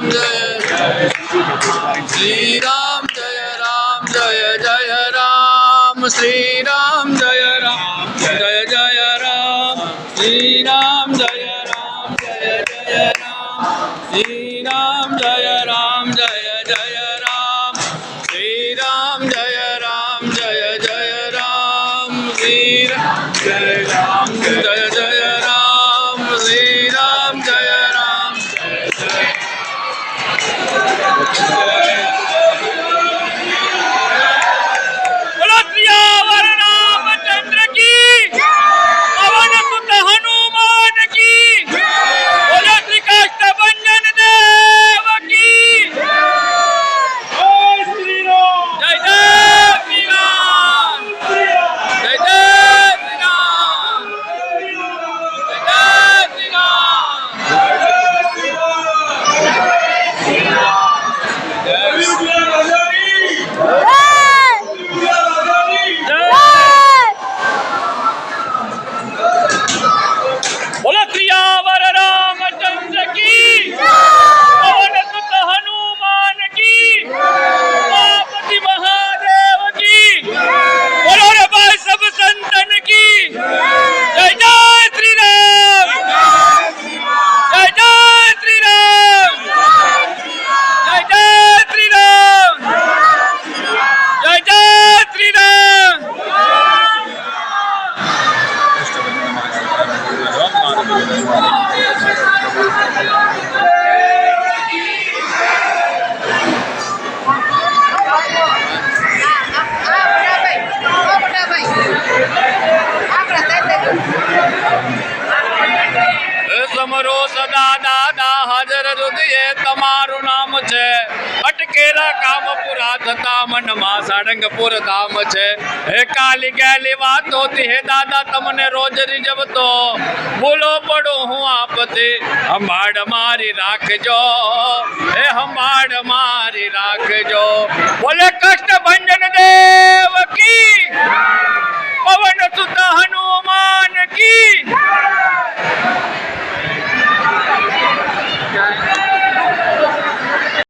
Ram Ram Jai Ram Jai Jai Ram Shri Ram Jai Ram Jai Jai Ram Shri Ram Jai Ram Jai Jai Ram Shri Ram Jai Ram Jai Jai Ram Shri Ram Jai Yeah. હાજર હૃદયે તમારું નામ છે. અટકેલા કામ પૂરા થતા મનમાં સાળંગપુર ધામ છે. હે કાલી ગેલી વાતો હે દાદા તમને રોજ રીજવતો ભૂલો પડો હું આપતી હંભાડ મારી રાખજો. હે હંભાડ મારી રાખજો. બોલે કષ્ટ ભંજન દેવ